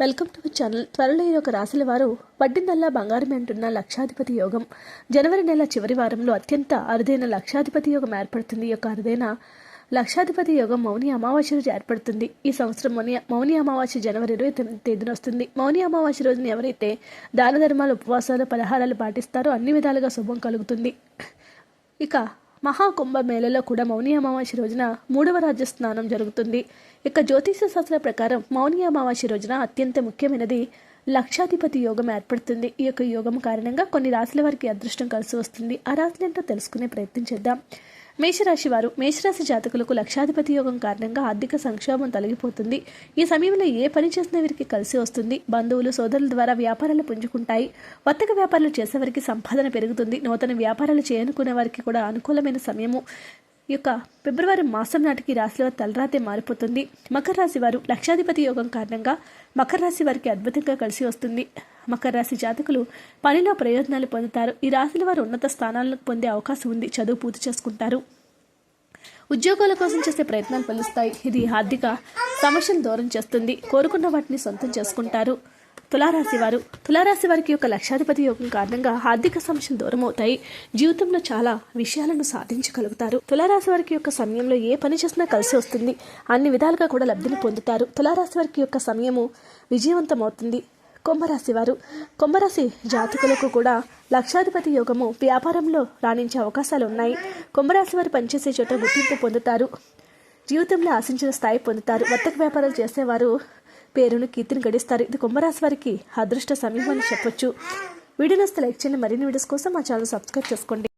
Welcome to channel. త్వరలో ఈ యొక్క రాశుల వారు పడ్డిందల్లా బంగారం అంటున్న లక్షాధిపతి యోగం. జనవరి నెల చివరి వారంలో అత్యంత అరుదైన లక్షాధిపతి యోగం ఏర్పడుతుంది. యొక్క అరుదైన లక్షాధిపతి యోగం మౌని అమావాస్య రోజు ఏర్పడుతుంది. ఈ సంవత్సరం మౌని మౌని అమావాస్య జనవరి ఇరవై తొమ్మిది తేదీన వస్తుంది. మౌని అమావాస్య రోజున ఎవరైతే దాన ధర్మాలు ఉపవాసాలు పలహారాలు పాటిస్తారో అన్ని విధాలుగా శుభం కలుగుతుంది. ఇక మహాకుంభ మేళలో కూడా మౌని అమావాస్య రోజున మూడవ రాజ్య స్నానం జరుగుతుంది. ఇక జ్యోతిష శాస్త్ర ప్రకారం మౌని అమావాస్య రోజున అత్యంత ముఖ్యమైనది లక్షాధిపతి యోగం ఏర్పడుతుంది. ఈ యొక్క యోగం కారణంగా కొన్ని రాశుల వారికి అదృష్టం కలిసి వస్తుంది. ఆ రాశులేంటో తెలుసుకునే ప్రయత్నం చేద్దాం. మేషరాశి వారు మేషరాశి జాతకులకు లక్షాధిపతి యోగం కారణంగా ఆర్థిక సంక్షోభం తొలగిపోతుంది. ఈ సమయంలో ఏ పని చేసిన వీరికి కలిసి వస్తుంది. బంధువులు సోదరుల ద్వారా వ్యాపారాలు పుంజుకుంటాయి. వర్తక వ్యాపారాలు చేసేవారికి సంపాదన పెరుగుతుంది. నూతన వ్యాపారాలు చేయనుకునే వారికి కూడా అనుకూలమైన సమయము ఈ యొక్క ఫిబ్రవరి మాసం నాటికి రాశిలో తలరాతే మారిపోతుంది. మకర రాశి వారు లక్షాధిపతి యోగం కారణంగా మకర రాశి వారికి అద్భుతంగా కలిసి వస్తుంది. మకర రాశి జాతకులు పనిలో ప్రయోజనాలు పొందుతారు. ఈ రాశుల వారు ఉన్నత స్థానాలను పొందే అవకాశం ఉంది. చదువు పూర్తి చేసుకుంటారు. ఉద్యోగాల కోసం చేసే ప్రయత్నాలు ఫలిస్తాయి. ఇది ఆర్థిక సమస్యను దూరం చేస్తుంది. కోరుకున్న వాటిని సొంతం చేసుకుంటారు. తులారాశి వారు తులారాశి వారికి యొక్క లక్షాధిపతి యోగం కారణంగా ఆర్థిక సమస్యలు దూరం అవుతాయి జీవితంలో చాలా విషయాలను సాధించగలుగుతారు. తులారాశి వారికి యొక్క సమయంలో ఏ పని చేసినా కలిసి వస్తుంది. అన్ని విధాలుగా కూడా లబ్ధిని పొందుతారు. తులారాశి వారికి యొక్క సమయము విజయవంతమవుతుంది. కుంభరాశి వారు కుంభరాశి జాతకులకు కూడా లక్షాధిపతి యోగము వ్యాపారంలో రాణించే అవకాశాలు ఉన్నాయి. కుంభరాశి వారు పనిచేసే చోట గుర్తింపు పొందుతారు. జీవితంలో ఆశించిన స్థాయి పొందుతారు. వర్తక వ్యాపారాలు చేసేవారు పేరును కీర్తిని గడిస్తారు. ఇది కుంభరాశి వారికి అదృష్ట సమయం అని చెప్పొచ్చు. వీడియో నస్తే లైక్ చేయండి. మరిన్ని వీడియోస్ కోసం మా ఛానల్ సబ్స్క్రైబ్ చేసుకోండి.